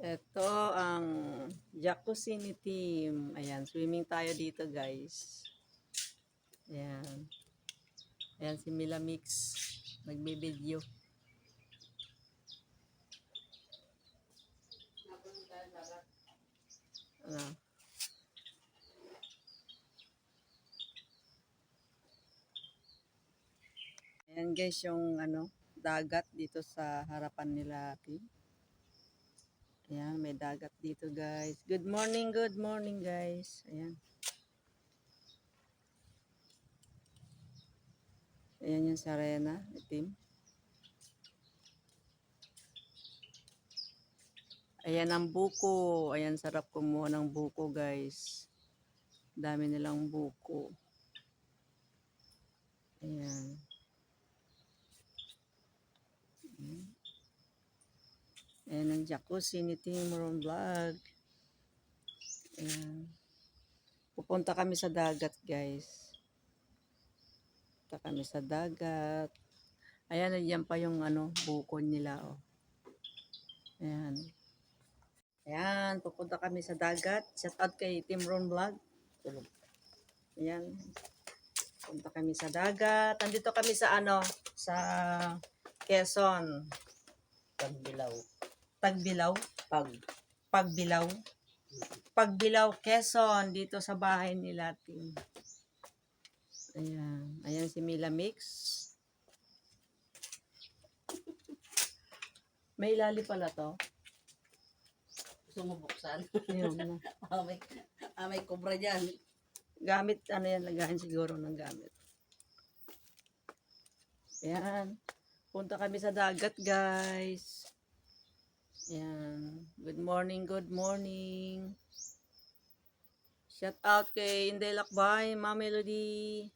Ito ang jacuzzi ni Team. Ayan, swimming tayo dito guys. Ayan. Ayan si Mila Mix. Nagbe-video. Ano? Ayan guys yung ano, dagat dito sa harapan nila Team. Ayan, may dagat dito guys. Good morning, good morning guys. Ayan. Ayan yung sarena, itim. Ayan ang buko. Ayan, sarap kumuha ng buko guys. Dami nilang buko. Ayan. Ayan ang jacuzzi ni Team Ron Vlog. Ayan. Pupunta kami sa dagat, guys. Pupunta kami sa dagat. Ayan, nandiyan pa yung ano, buko nila, oh. Ayan. Ayan, pupunta kami sa dagat. Shout out kay Team Ron Vlog. Ayan. Punta kami sa dagat. Andito kami sa ano, sa Quezon. Pagbilaw. Tagbilaw. Pag. Pagbilaw. Pagbilaw, Quezon, dito sa bahay nila, Tim. Ayan. Ayan si Mila Mix. May ilali pala to. Gusto mo buksan? Ayun na. ah, may, ah, may kubra dyan. Gamit, ano yan, lagahan siguro ng gamit. Ayan. Punta kami sa dagat, guys. Ayan. Good morning, good morning. Shout out kay Inday Lakbay, Ma Melody.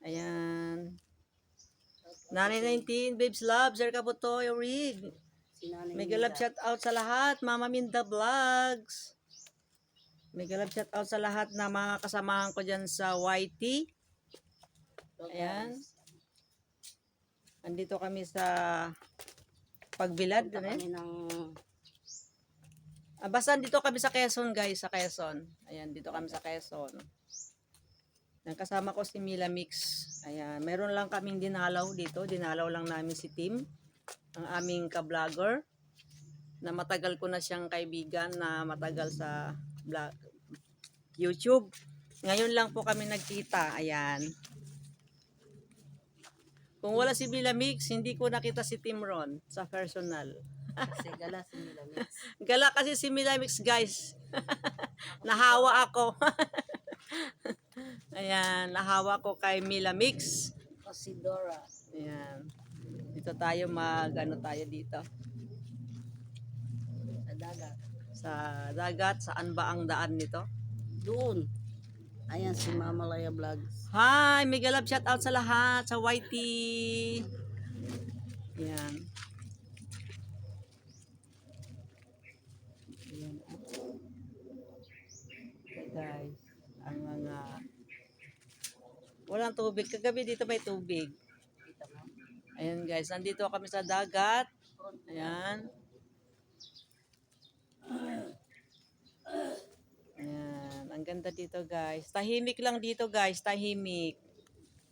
Ayan. Nanay 19, Babes Love, Sir Kabutoy, Rig. Mega love shout out sa lahat, Mama Minda Vlogs. Mega love shout out sa lahat na mga kasamahan ko dyan sa YT. Ayan. Andito kami sa Pagbilad. Yun? kami ng Ah, basta dito kami sa Quezon guys, sa Quezon. Ayan, dito kami sa Quezon. Yan, kasama ko si Mila Mix. Ayan, meron lang kaming dinalaw dito. Dinalaw lang namin si Tim, ang aming ka-vlogger. Na matagal ko na siyang kaibigan na matagal sa vlog, YouTube. Ngayon lang po kami nagkita. Ayan. Kung wala si Mila Mix, hindi ko nakita si Tim Ron sa personal. kasi gala si Milamix. Gala kasi si Milamix, guys. nahawa ako. Ayan, nahawa ko kay Milamix. O si Dora. Ayan. Dito tayo mag, ano tayo dito? Sa dagat. Sa dagat, saan ba ang daan nito? Doon. Ayan si Mama Laya Vlogs. Hi, mega love shout out sa lahat, sa YT. Ayan. Ayan. Guys, ang mga walang tubig. Kagabi dito may tubig. Ayan guys, nandito kami sa dagat. Ayan. Ayan, ang ganda dito guys. Tahimik lang dito guys, tahimik.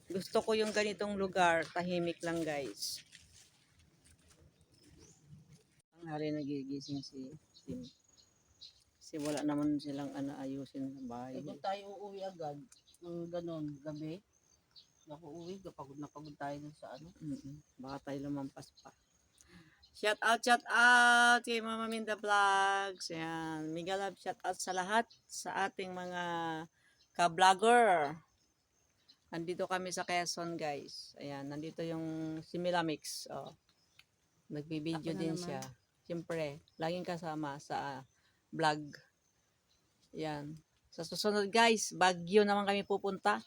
Gusto ko yung ganitong lugar, tahimik lang guys. Ang hari nagigising si Tim. Kasi wala naman silang ano, ayusin sa bahay. Kung tayo uuwi agad, ng ganon, gabi, naku uwi, pagod na pagod tayo sa ano. Mm-mm. Baka tayo lumampas pa. Shout out, shout out kay Mama Minda Vlogs. Ayan. Mega love shout out sa lahat sa ating mga ka-vlogger. Nandito kami sa Quezon, guys. Ayan, nandito yung si Milamix. Oh. Nagbibideo Ako na din naman. siya. Siyempre, laging kasama sa vlog. Ayan. Sa susunod, guys, Baguio naman kami pupunta.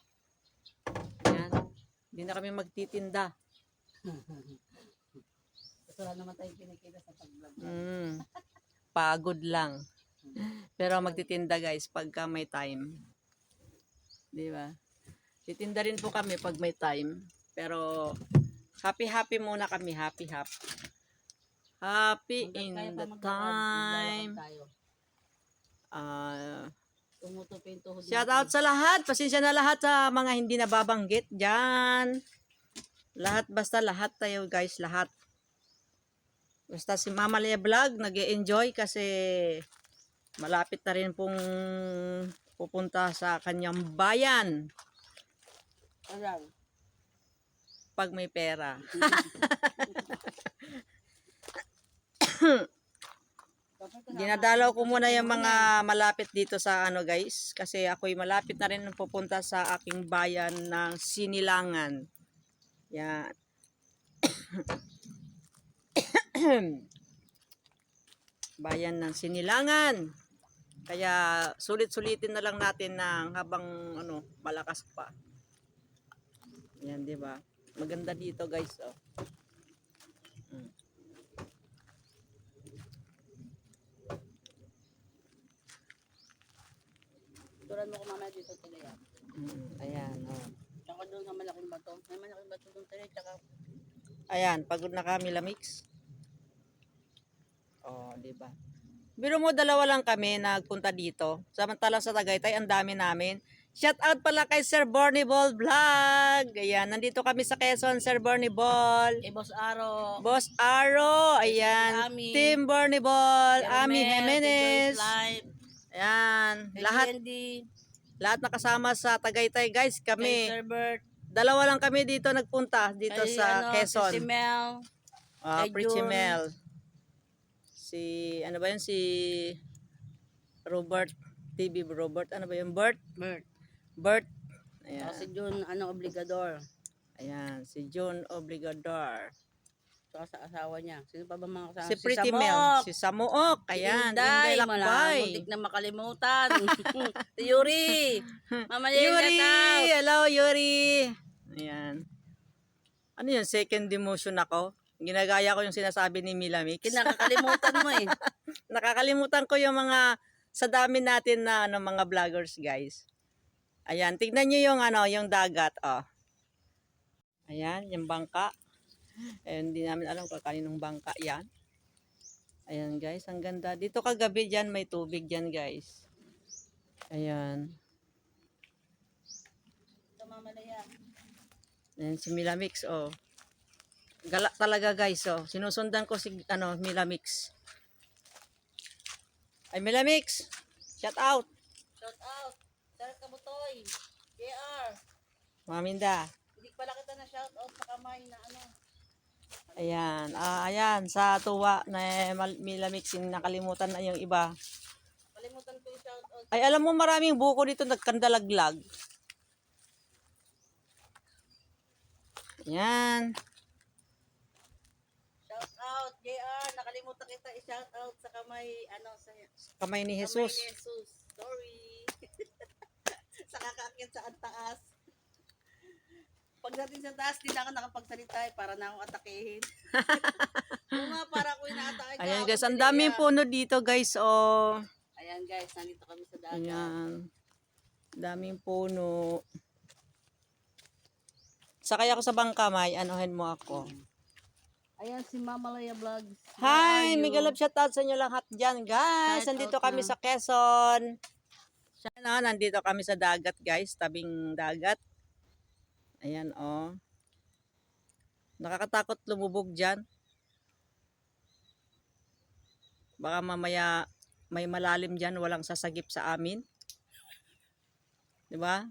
Ayan. Hindi na kami magtitinda. Wala naman tayong kinikita sa pag-vlog. Mm. Pagod lang. Pero magtitinda guys pagka may time. Di ba? Titinda rin po kami pag may time. Pero happy happy muna kami, happy happy. In the time. Ah, tuhod shout out sa lahat. Pasensya na lahat sa mga hindi nababanggit dyan. Lahat, basta lahat tayo guys, lahat. Basta si Mama Lea Vlog nag enjoy kasi malapit na rin pong pupunta sa kanyang bayan Ayan. pag may pera. Dinadalaw ko muna yung mga malapit dito sa ano guys kasi ako'y malapit na rin pupunta sa aking bayan ng Sinilangan. Yan. bayan ng Sinilangan. Kaya sulit-sulitin na lang natin ng habang ano malakas pa. Yan, 'di ba? Maganda dito, guys, oh. Mm. Turan mo ko mamaya dito tuloy ah. Mm, ayan, oh. Tsaka doon sa malaking bato. May malaking bato doon tuloy. Tsaka Ayan, pagod na kami lamix. Oh, di ba? Biro mo dalawa lang kami nagpunta dito. Samantalang sa Tagaytay, ang dami namin. Shout out pala kay Sir Borny Ball Vlog. Ayan, nandito kami sa Quezon, Sir Borny Ball. kay Boss Aro. Boss Aro, ayan. Ami. Team Borny Ball, kay Ami kay Jimenez. Ayan, Kay lahat Andy. lahat nakasama sa Tagaytay, guys. Kay Kami, Sir Bert. dalawa lang kami dito nagpunta dito kay, sa ano, Quezon. Si Mel. Ah, Kay Pretty. Mel. Si, ano ba yun? Si Robert TV Robert. Ano ba yun? Bert? Bert. Bert. Ayan. Si June, ano, obligador. Ayan. Si John Obligador. Tsaka sa asawa niya. Sino pa ba mga kasama? Si Pretty Mel. Samok. Si Samook. Ayan. Inday, Inday mala, Lakbay. muntik na makalimutan. si Yuri. Mama Yuri! Hello, Yuri! Ayan. Ano yun? Second demotion ako. Ginagaya ko yung sinasabi ni Milamix. Kinakakalimutan mo eh. nakakalimutan ko yung mga sa dami natin na ano, mga vloggers guys. Ayan, tignan nyo yung ano, yung dagat, oh. Ayan, yung bangka. Ayan, hindi namin alam kung kaninong bangka yan. Ayan guys, ang ganda. Dito kagabi dyan, may tubig dyan guys. Ayan. Ito Mama Lea. Ayan si Milamix, oh. Gala talaga guys, oh. Sinusundan ko si, ano, Milamix. Ay, Milamix! Shout out! Shout out. Sir Kabutoy. JR. Maminda. Hindi pala kita na shout out sa kamay na ano. Ayan, ah, ayan, sa tuwa na eh, Milamix, nakalimutan na yung iba. Kalimutan ko yung shout out. Ay, alam mo maraming buko dito nagkandalaglag. Ayan, out. JR. Nakalimutan kita i-shout out sa kamay ano sa kamay ni Kamay Jesus. ni Jesus. Sorry. sa kakakit sa antaas. Pagdating sa taas, di na ako nakapagsalita eh, para na akong atakehin. Oo nga, para ako inaatake ka. Ayan guys, ang daming puno dito guys, oh. Ayan guys, nandito kami sa dagat. Ayan, daming puno. Sakay ako sa bangka, may anuhin mo ako. Ayan si Mama Laya Vlogs. Hi, mega love shout out sa inyo lahat dyan, guys. Shout Nandito kami na. sa Quezon. Ano, nandito kami sa dagat, guys. Tabing dagat. Ayan, oh. Nakakatakot lumubog dyan. Baka mamaya may malalim dyan, walang sasagip sa amin. 'Di ba?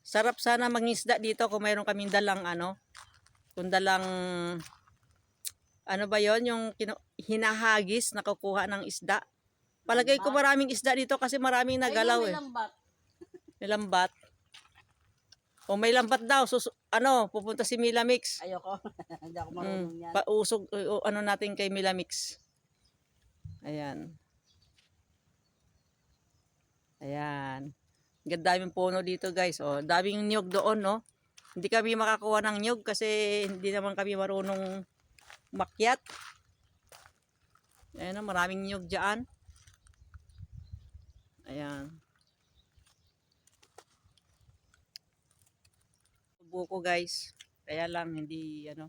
Sarap sana mangisda dito kung mayroon kaming dalang ano, kung dalang ano ba yon yung hinahagis na kukuha ng isda. Palagay ko maraming isda dito kasi maraming nagalaw eh. May lambat. O may lambat daw. Sus ano, pupunta si Milamix. Ayoko. Hindi ako marunong Mm, yan. pausog o, ano natin kay Milamix. Ayan. Ayan. Ganda daming puno dito guys. O, daming niyog doon no. Hindi kami makakuha ng niyog kasi hindi naman kami marunong makyat. Ayan o, maraming niyog dyan. Ayan. Buko guys. Kaya lang hindi ano.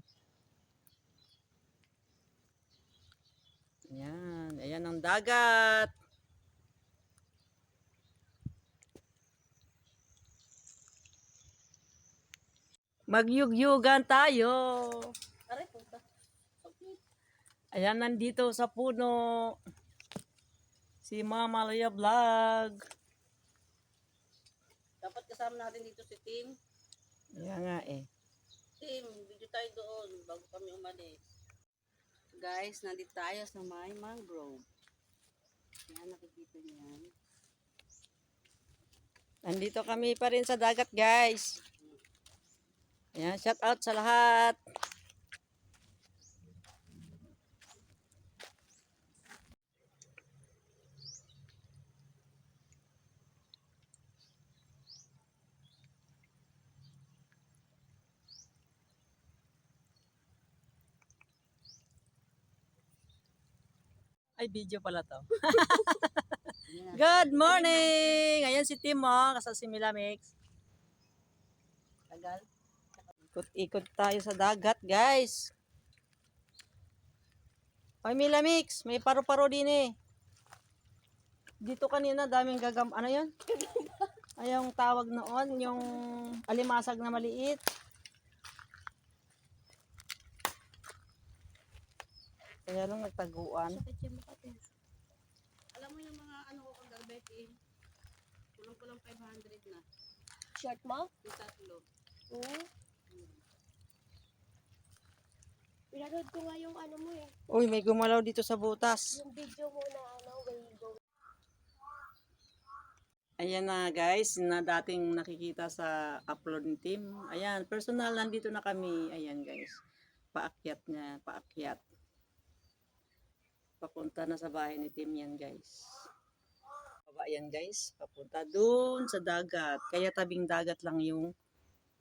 Ayan ang dagat. Magyugyugan tayo. Aray, puta. Ayan, nandito sa puno. Si Mama Lea Vlog. Dapat kasama natin dito si Tim. Ayan nga eh. Tim, video tayo doon bago kami umalis. Guys, nandito tayo sa may mangrove. Yan, nakikita niyo yan. Nandito kami pa rin sa dagat, guys. Ayan, shout out sa lahat. Ay, video pala to. Good morning! Ayan si Tim, oh, kasal si Milamix. Tagal. Ikot-ikot tayo sa dagat, guys. Ay, Milamix, may paro-paro din eh. Dito kanina, daming gagam... Ano yun? Ay, yung tawag noon, yung alimasag na maliit. Kaya lang nagtaguan. Alam mo yung mga ano ko kagabi, Tim? Kulang-kulang 500 na. Short mo? Yung tatlo. Oo. Pinanood ko nga yung ano mo eh. Uy, may gumalaw dito sa butas. Yung video mo na ano, way go. Ayan na guys, na dating nakikita sa upload ni Tim. Ayan, personal nandito na kami. Ayan guys, paakyat niya, paakyat. Papunta na sa bahay ni Tim yan guys. Baba yan guys, papunta dun sa dagat. Kaya tabing dagat lang yung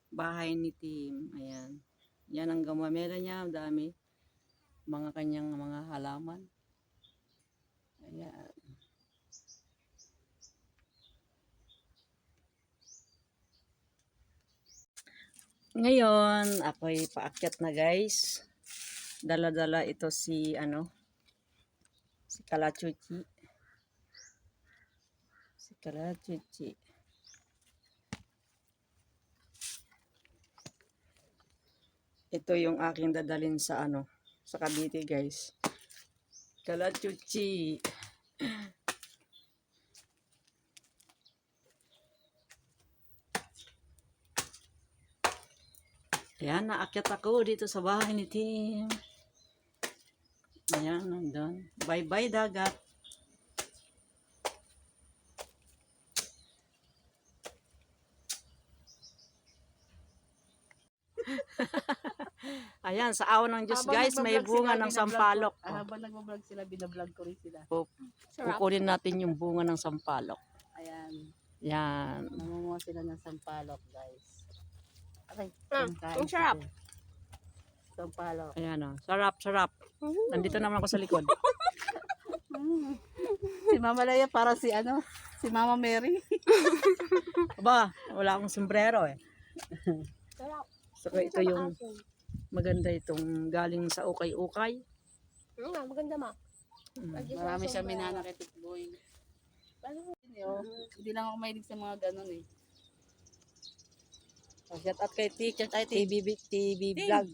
bahay ni Tim. Ayan. Yan ang gamamela niya, ang dami. Mga kanyang mga halaman. Ayan. Ngayon, ako'y paakyat na guys. Dala-dala ito si ano, si Kalachuchi. Si Kalachuchi. Ito yung aking dadalin sa ano, sa Cavite guys. Kalachuchi. Ayan, naakyat ako dito sa bahay ni Tim. Ayan, nandun. Bye-bye, dagat. Ayan, sa awan ng Diyos Habang guys, may nagbablog bunga sila, ng binablog sampalok. Ko, ah, habang nagbablog sila, binablog ko rin sila. Oh, Sarap. kukunin natin yung bunga ng sampalok. Ayan. Yan. Namumuha sila ng sampalok, guys. Aray, kain ang sarap. sila. Sampalok. Ayan o. Sarap, sarap. Nandito naman ako sa likod. si Mama Leia para si ano, si Mama Mary. Aba, wala akong sombrero eh. Sarap. So, ito yung maganda itong galing sa ukay-ukay. Hmm, nga, maganda ma. Mm. Marami sa siya sombrero. minana kay Tikboy. Ano? Hindi lang ako mahilig sa mga ganun eh. Oh, shout out kay Teacher TV, TV Vlog.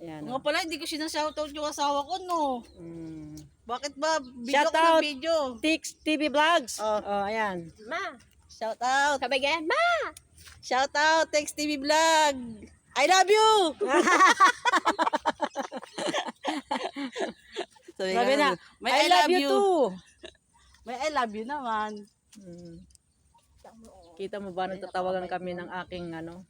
Ayan. Nga pala, hindi ko sinashoutout yung asawa ko, no. Mm. Bakit ba? Video Shout ko ng out! video. Tix TV Vlogs. Oh. Oh, ayan. Ma! Shout out! Sabay ganyan, ma! Shout out! Text TV Vlog! I love you! Sabi Sabi na, may I, love you, too. May I love you naman. Mm. Kita mo ba nagtatawagan kami ng aking ano?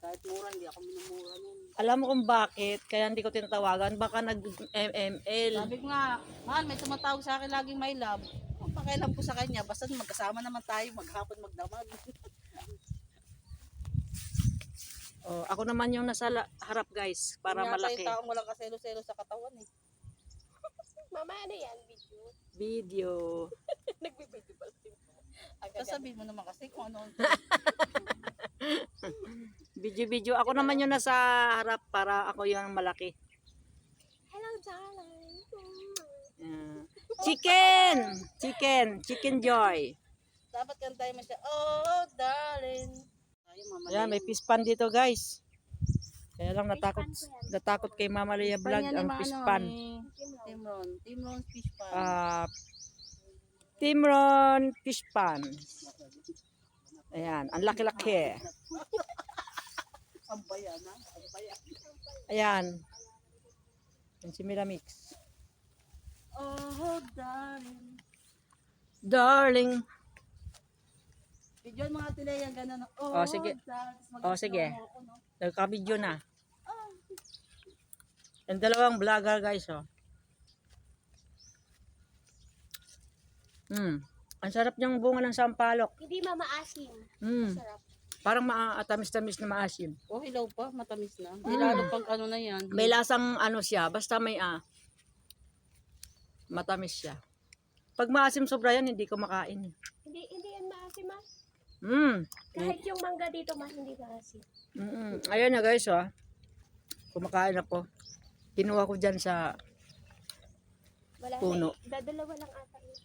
Kahit mura, hindi ako minumura nun. Alam mo kung bakit kaya hindi ko tinatawagan? Baka nag-MML. Sabi ko nga, mahal, may tumatawag sa akin laging my love. Ang pakialam ko sa kanya, basta magkasama naman tayo, maghapon magdamag. Oh, ako naman yung nasa harap guys para yata malaki. yung taong walang kaselo-selo sa katawan eh. Mama, ano yan? Video? Video. Nagbibideo pala Sasabihin mo naman kasi kung ano. Video video. Ako naman yung nasa harap para ako yung malaki. Hello, salay. Ayan. Chicken! Chicken! Chicken joy. Dapat kantayin mo siya, oh, darling. Mama. Ayan, may fish pan dito guys. Kaya lang natakot, natakot kay Mama Leia Vlog ang fish pan. Timron. Timron fish pan. Ah, Timron fish pan. Ayan, ang laki-laki. Ang bayan, ha? Ang bayan. Ayan. Yan si Miramix. Oh, darling. Darling. Video mga tilayang gano'n. Oh, Oh, sige. Oh, sige. Ako, no? Nagka-video na. Yung dalawang vlogger guys, oh. Hmm. Ang sarap niyang bunga ng sampalok. Hindi mamaasim. Hmm. Sarap. Parang maatamis-tamis na maasim. Oh, hilaw pa. Matamis na. Mm. Nilalo pang ano na yan. May lasang ano siya, basta may ah. Matamis siya. Pag maasim sobra yan, hindi ko makain. Hindi, hindi yan maasim mas. Hmm. Kahit yung mangga dito mas hindi maasim. Mm Ayan na guys, oh. Kumakain ako. Kinuha ko dyan sa Wala Puno. na. Dadalawa lang ata yun.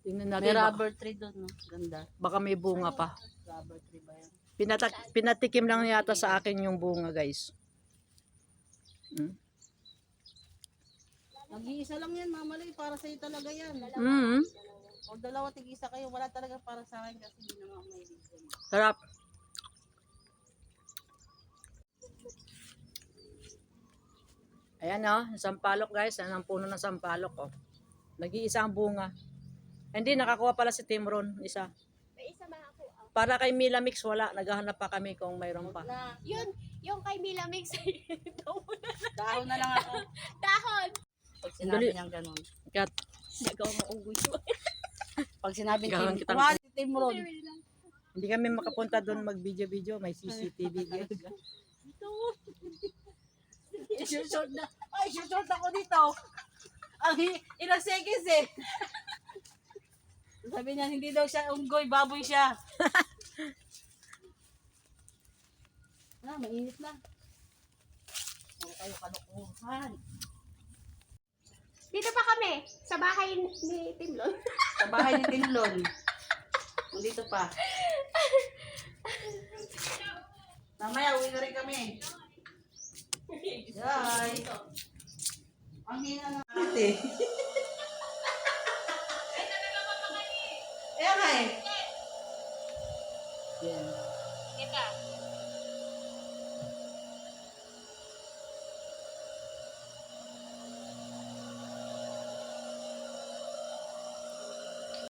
tingnan May natin. Baka, rubber tree doon, no? Ganda. baka may bunga pa. Rubber tree ba yan? Pinatak, pinatikim lang yata sa akin yung bunga, guys. Mm. Nag-iisa lang yan, Mama Lay. Para sa'yo talaga yan. Mm. O dalawa, tig-isa kayo. Wala talaga para sa akin kasi hindi naman ako may reason. Sarap. Ayan oh, sampalok guys. Ayan ang puno ng sampalok oh. Nag-iisa ang bunga. Hindi, nakakuha pala si Timron, isa. May isa mga ako. ah. Para kay Mila Mix, wala. Naghahanap pa kami kung mayroon pa. Na, Yun, yung kay Mila Mix. Dahon na. dahon na lang ako. Dahon. Pag sinabi niyang ganun. Kat, Nagawa mo unggoy ko. Pag sinabi ni Gawin Tim, kitang- si Tim Ron. hindi kami makapunta doon mag-video-video. May CCTV guys. Isusort na. Ay, isusort ako dito. Ang hi- ilang seconds eh. Sabi niya, hindi daw siya unggoy, baboy siya. ah, mainit na. Huwag kayo kalukuhan. Dito pa eh. Sa bahay ni Timlon. Sa bahay ni Timlon. Nandito pa. Mamaya, uwi na rin kami. Yay! Ang hina na natin. Ay, talaga pa mga ni. Eh, Yeah.